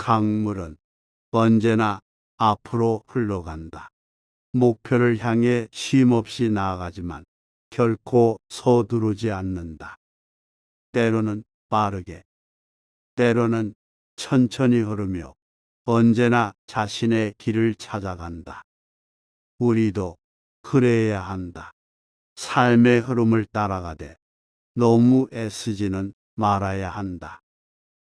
강물은 언제나 앞으로 흘러간다. 목표를 향해 쉼없이 나아가지만 결코 서두르지 않는다. 때로는 빠르게, 때로는 천천히 흐르며 언제나 자신의 길을 찾아간다. 우리도 그래야 한다. 삶의 흐름을 따라가되 너무 애쓰지는 말아야 한다.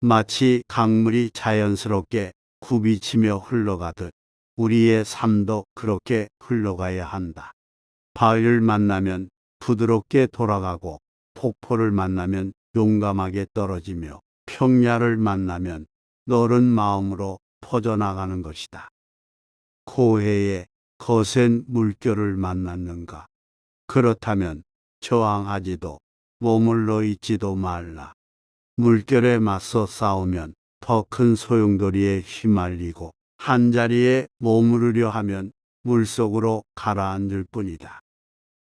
마치 강물이 자연스럽게 굽이치며 흘러가듯 우리의 삶도 그렇게 흘러가야 한다. 바위를 만나면 부드럽게 돌아가고 폭포를 만나면 용감하게 떨어지며 평야를 만나면 너른 마음으로 퍼져나가는 것이다. 고해에 거센 물결을 만났는가? 그렇다면 저항하지도 머물러 있지도 말라. 물결에 맞서 싸우면 더 큰 소용돌이에 휘말리고 한자리에 머무르려 하면 물속으로 가라앉을 뿐이다.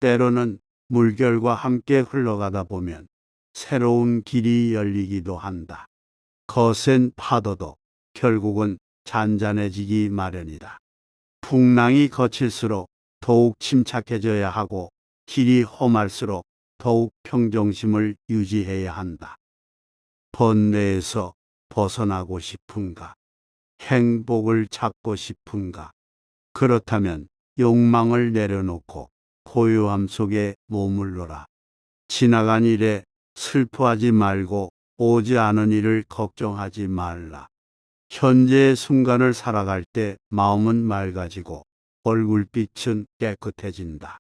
때로는 물결과 함께 흘러가다 보면 새로운 길이 열리기도 한다. 거센 파도도 결국은 잔잔해지기 마련이다. 풍랑이 거칠수록 더욱 침착해져야 하고 길이 험할수록 더욱 평정심을 유지해야 한다. 번뇌에서 벗어나고 싶은가? 행복을 찾고 싶은가? 그렇다면 욕망을 내려놓고 고요함 속에 머물러라. 지나간 일에 슬퍼하지 말고 오지 않은 일을 걱정하지 말라. 현재의 순간을 살아갈 때 마음은 맑아지고 얼굴빛은 깨끗해진다.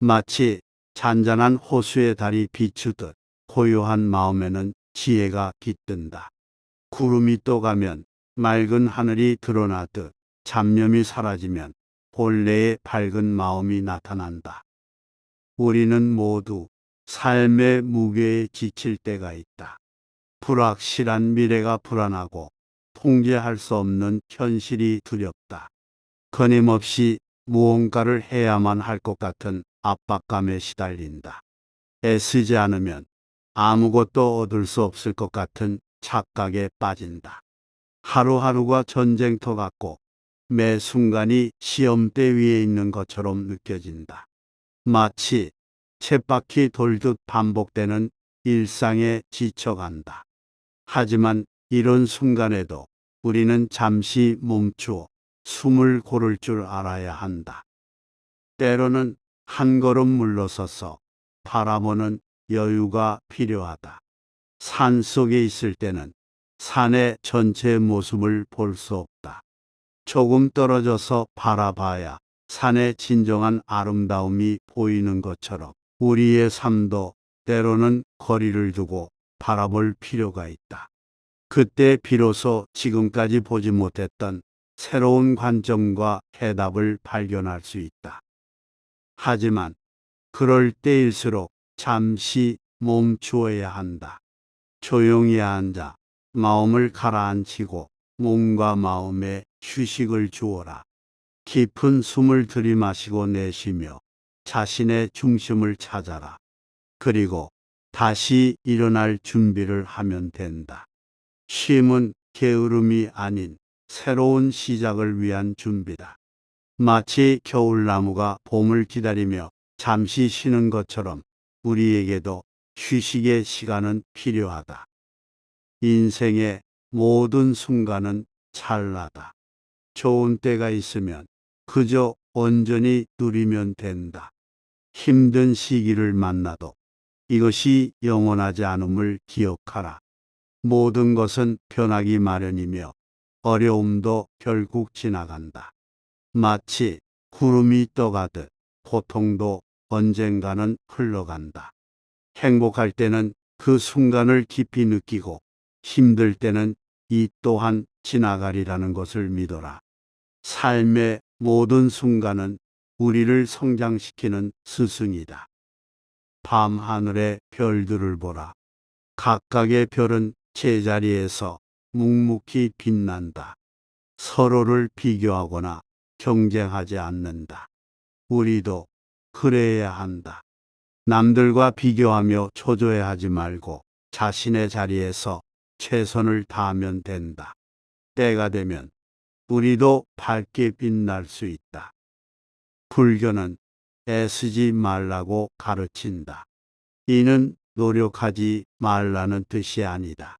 마치 잔잔한 호수의 달이 비추듯 고요한 마음에는 지혜가 깃든다. 구름이 떠가면 맑은 하늘이 드러나듯 잡념이 사라지면 본래의 밝은 마음이 나타난다. 우리는 모두 삶의 무게에 지칠 때가 있다. 불확실한 미래가 불안하고 통제할 수 없는 현실이 두렵다. 끊임없이 무언가를 해야만 할 것 같은 압박감에 시달린다. 애쓰지 않으면 아무것도 얻을 수 없을 것 같은 착각에 빠진다. 하루하루가 전쟁터 같고 매 순간이 시험대 위에 있는 것처럼 느껴진다. 마치 쳇바퀴 돌듯 반복되는 일상에 지쳐간다. 하지만 이런 순간에도 우리는 잠시 멈추어 숨을 고를 줄 알아야 한다. 때로는 한 걸음 물러서서 바라보는 여유가 필요하다. 산 속에 있을 때는 산의 전체 모습을 볼 수 없다. 조금 떨어져서 바라봐야 산의 진정한 아름다움이 보이는 것처럼 우리의 삶도 때로는 거리를 두고 바라볼 필요가 있다. 그때 비로소 지금까지 보지 못했던 새로운 관점과 해답을 발견할 수 있다. 하지만 그럴 때일수록 잠시 멈추어야 한다. 조용히 앉아 마음을 가라앉히고 몸과 마음에 휴식을 주어라. 깊은 숨을 들이마시고 내쉬며 자신의 중심을 찾아라. 그리고 다시 일어날 준비를 하면 된다. 쉼은 게으름이 아닌 새로운 시작을 위한 준비다. 마치 겨울나무가 봄을 기다리며 잠시 쉬는 것처럼 우리에게도 휴식의 시간은 필요하다. 인생의 모든 순간은 찰나다. 좋은 때가 있으면 그저 온전히 누리면 된다. 힘든 시기를 만나도 이것이 영원하지 않음을 기억하라. 모든 것은 변하기 마련이며 어려움도 결국 지나간다. 마치 구름이 떠가듯 고통도 언젠가는 흘러간다. 행복할 때는 그 순간을 깊이 느끼고 힘들 때는 이 또한 지나가리라는 것을 믿어라. 삶의 모든 순간은 우리를 성장시키는 스승이다. 밤 하늘의 별들을 보라. 각각의 별은 제자리에서 묵묵히 빛난다. 서로를 비교하거나 경쟁하지 않는다. 우리도 그래야 한다. 남들과 비교하며 초조해하지 말고 자신의 자리에서 최선을 다하면 된다. 때가 되면 우리도 밝게 빛날 수 있다. 불교는 애쓰지 말라고 가르친다. 이는 노력하지 말라는 뜻이 아니다.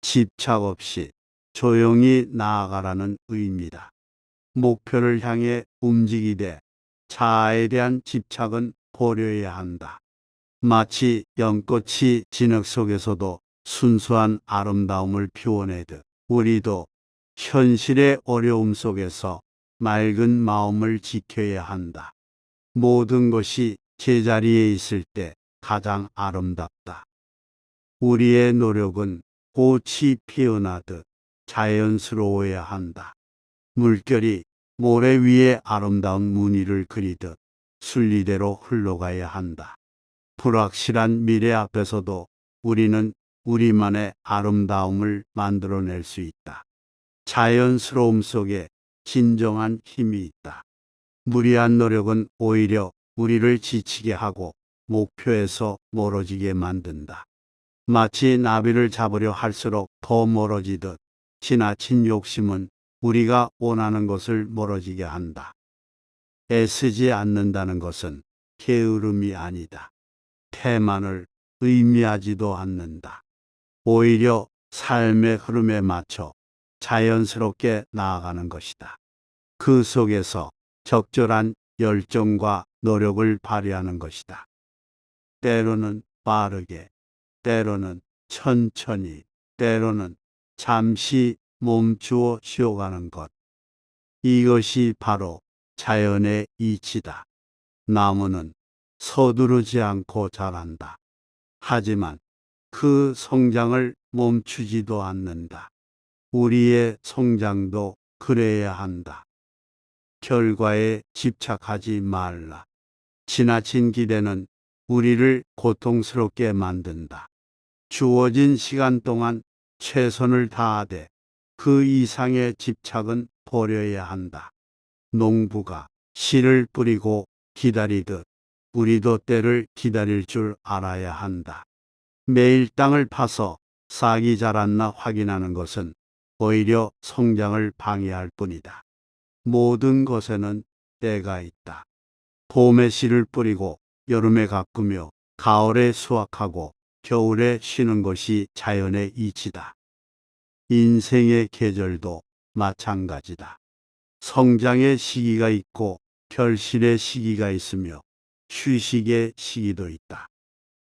집착 없이 조용히 나아가라는 의미다. 목표를 향해 움직이되 자아에 대한 집착은 버려야 한다. 마치 연꽃이 진흙 속에서도 순수한 아름다움을 피워내듯 우리도 현실의 어려움 속에서 맑은 마음을 지켜야 한다. 모든 것이 제자리에 있을 때 가장 아름답다. 우리의 노력은 꽃이 피어나듯 자연스러워야 한다. 물결이 모래 위에 아름다운 무늬를 그리듯 순리대로 흘러가야 한다. 불확실한 미래 앞에서도 우리는 우리만의 아름다움을 만들어낼 수 있다. 자연스러움 속에 진정한 힘이 있다. 무리한 노력은 오히려 우리를 지치게 하고 목표에서 멀어지게 만든다. 마치 나비를 잡으려 할수록 더 멀어지듯 지나친 욕심은 우리가 원하는 것을 멀어지게 한다. 애쓰지 않는다는 것은 게으름이 아니다. 태만을 의미하지도 않는다. 오히려 삶의 흐름에 맞춰 자연스럽게 나아가는 것이다. 그 속에서 적절한 열정과 노력을 발휘하는 것이다. 때로는 빠르게, 때로는 천천히, 때로는 잠시 멈추어 쉬어가는 것. 이것이 바로 자연의 이치다. 나무는 서두르지 않고 자란다. 하지만 그 성장을 멈추지도 않는다. 우리의 성장도 그래야 한다. 결과에 집착하지 말라. 지나친 기대는 우리를 고통스럽게 만든다. 주어진 시간 동안 최선을 다하되 그 이상의 집착은 버려야 한다. 농부가 씨를 뿌리고 기다리듯 우리도 때를 기다릴 줄 알아야 한다. 매일 땅을 파서 싹이 자랐나 확인하는 것은 오히려 성장을 방해할 뿐이다. 모든 것에는 때가 있다. 봄에 씨를 뿌리고 여름에 가꾸며 가을에 수확하고 겨울에 쉬는 것이 자연의 이치다. 인생의 계절도 마찬가지다. 성장의 시기가 있고 결실의 시기가 있으며 휴식의 시기도 있다.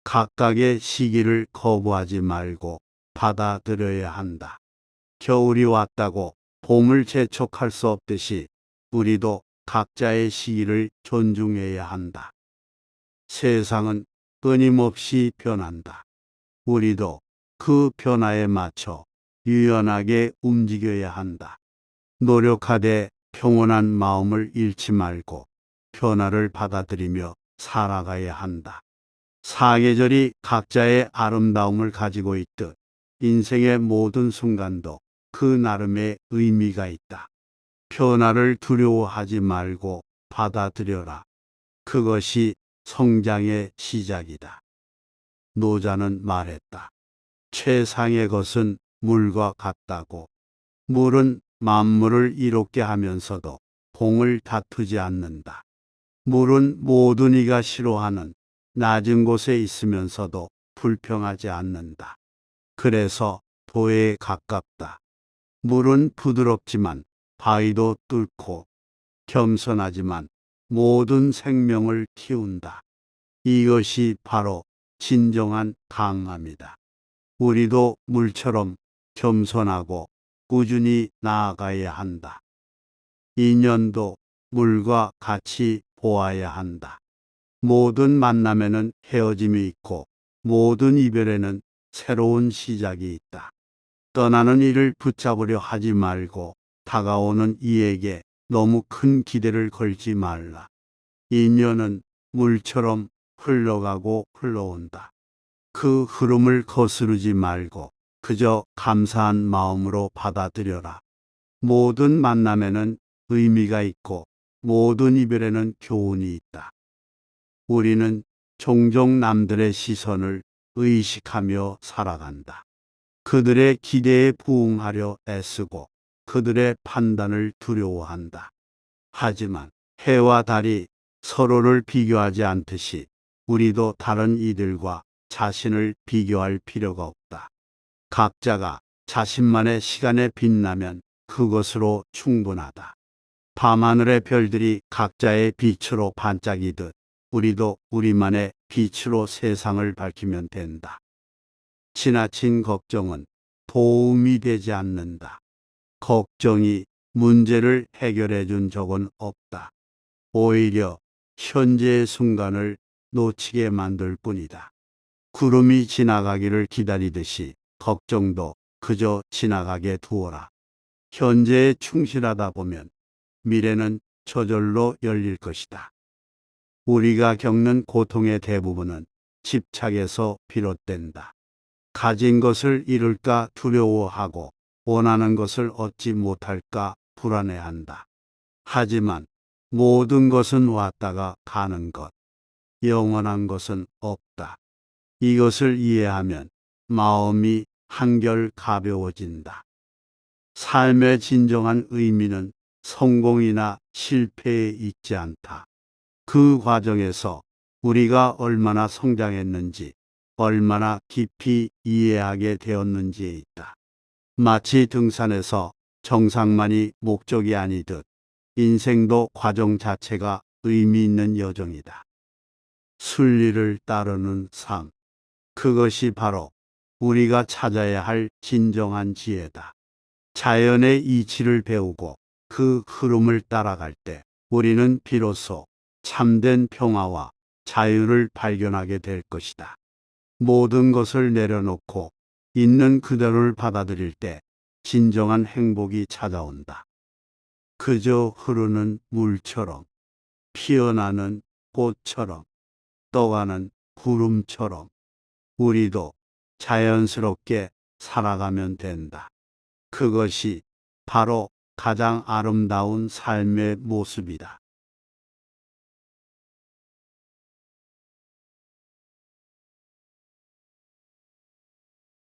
각각의 시기를 거부하지 말고 받아들여야 한다. 겨울이 왔다고 봄을 재촉할 수 없듯이 우리도 각자의 시기를 존중해야 한다. 세상은 끊임없이 변한다. 우리도 그 변화에 맞춰 유연하게 움직여야 한다. 노력하되 평온한 마음을 잃지 말고 변화를 받아들이며 살아가야 한다. 사계절이 각자의 아름다움을 가지고 있듯 인생의 모든 순간도 그 나름의 의미가 있다. 변화를 두려워하지 말고 받아들여라. 그것이 성장의 시작이다. 노자는 말했다. 최상의 것은 물과 같다고. 물은 만물을 이롭게 하면서도 공을 다투지 않는다. 물은 모든 이가 싫어하는 낮은 곳에 있으면서도 불평하지 않는다. 그래서 도에 가깝다. 물은 부드럽지만 바위도 뚫고 겸손하지만 모든 생명을 키운다. 이것이 바로 진정한 강함이다. 우리도 물처럼 겸손하고 꾸준히 나아가야 한다. 인연도 물과 같이 보아야 한다. 모든 만남에는 헤어짐이 있고 모든 이별에는 새로운 시작이 있다. 떠나는 이를 붙잡으려 하지 말고 다가오는 이에게 너무 큰 기대를 걸지 말라. 인연은 물처럼 흘러가고 흘러온다. 그 흐름을 거스르지 말고 그저 감사한 마음으로 받아들여라. 모든 만남에는 의미가 있고 모든 이별에는 교훈이 있다. 우리는 종종 남들의 시선을 의식하며 살아간다. 그들의 기대에 부응하려 애쓰고 그들의 판단을 두려워한다. 하지만 해와 달이 서로를 비교하지 않듯이 우리도 다른 이들과 자신을 비교할 필요가 없다. 각자가 자신만의 시간에 빛나면 그것으로 충분하다. 밤하늘의 별들이 각자의 빛으로 반짝이듯 우리도 우리만의 빛으로 세상을 밝히면 된다. 지나친 걱정은 도움이 되지 않는다. 걱정이 문제를 해결해 준 적은 없다. 오히려 현재의 순간을 놓치게 만들 뿐이다. 구름이 지나가기를 기다리듯이 걱정도 그저 지나가게 두어라. 현재에 충실하다 보면 미래는 저절로 열릴 것이다. 우리가 겪는 고통의 대부분은 집착에서 비롯된다. 가진 것을 잃을까 두려워하고 원하는 것을 얻지 못할까 불안해한다. 하지만 모든 것은 왔다가 가는 것, 영원한 것은 없다. 이것을 이해하면 마음이 한결 가벼워진다. 삶의 진정한 의미는 성공이나 실패에 있지 않다. 그 과정에서 우리가 얼마나 성장했는지, 얼마나 깊이 이해하게 되었는지에 있다. 마치 등산에서 정상만이 목적이 아니듯 인생도 과정 자체가 의미 있는 여정이다. 순리를 따르는 삶. 그것이 바로 우리가 찾아야 할 진정한 지혜다. 자연의 이치를 배우고 그 흐름을 따라갈 때 우리는 비로소 참된 평화와 자유를 발견하게 될 것이다. 모든 것을 내려놓고 있는 그대로를 받아들일 때 진정한 행복이 찾아온다. 그저 흐르는 물처럼, 피어나는 꽃처럼, 떠가는 구름처럼, 우리도 자연스럽게 살아가면 된다. 그것이 바로 가장 아름다운 삶의 모습이다.